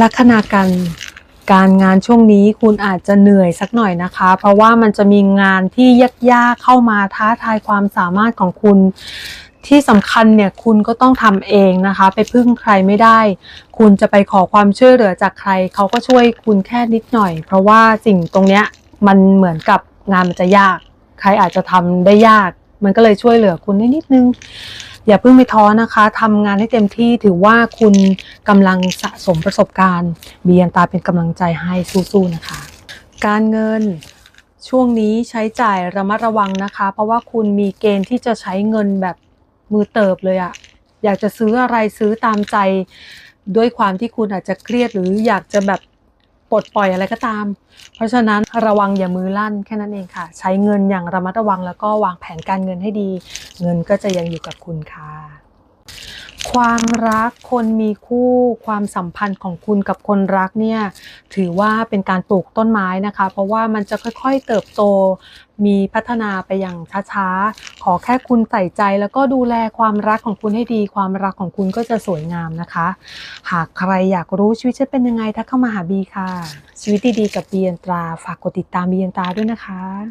ลัคนาการการงานช่วงนี้คุณอาจจะเหนื่อยสักหน่อยนะคะ เพราะว่ามันจะมีงานที่ยากๆเข้ามาท้าทายความสามารถของคุณที่สำคัญเนี่ยคุณก็ต้องทำเองนะคะ ไปพึ่งใครไม่ได้ คุณจะไปขอความช่วยเหลือจากใคร เขาก็ช่วยคุณแค่นิดหน่อย เพราะว่าสิ่งตรงเนี้ยมันเหมือนกับงานมันจะยาก ใครอาจจะทำได้ยาก มันก็เลยช่วยเหลือคุณได้นิดนึง อย่าเพิ่งไปท้อนะคะทำงานให้เต็มที่ถือว่าคุณกำลังสะสมประสบการณ์เบียนตาเป็นกำลังใจให้สู้ๆนะคะ การเงินช่วงนี้ใช้จ่ายระมัดระวังนะคะ เพราะว่าคุณมีเกณฑ์ที่จะใช้เงินแบบมือเติบเลยอะอยากจะซื้ออะไรซื้อตามใจ ด้วยความที่คุณอาจจะเครียดหรืออยากจะแบบ ปลดปล่อยอะไรก็ตาม เพราะฉะนั้นระวังอย่ามือลั่นแค่นั้นเองค่ะ ใช้เงินอย่างระมัดระวังแล้วก็วางแผนการเงินให้ดี เงินก็จะยังอยู่กับคุณค่ะ ความรักคนมีคู่ความสัมพันธ์ของคุณกับคนรักเนี่ยถือว่าเป็นการปลูกต้นไม้นะคะ เพราะว่ามันจะค่อยๆเติบโต มีพัฒนาไปอย่างช้าๆ ขอแค่คุณใส่ใจแล้วก็ดูแลความรักของคุณให้ดี ความรักของคุณก็จะสวยงามนะคะ หากใครอยากรู้ชีวิตจะเป็นยังไงถ้าเข้ามาหาบีค่ะ ชีวิตดีๆกับบียนตรา ฝากกดติดตามบียนตราด้วยนะคะ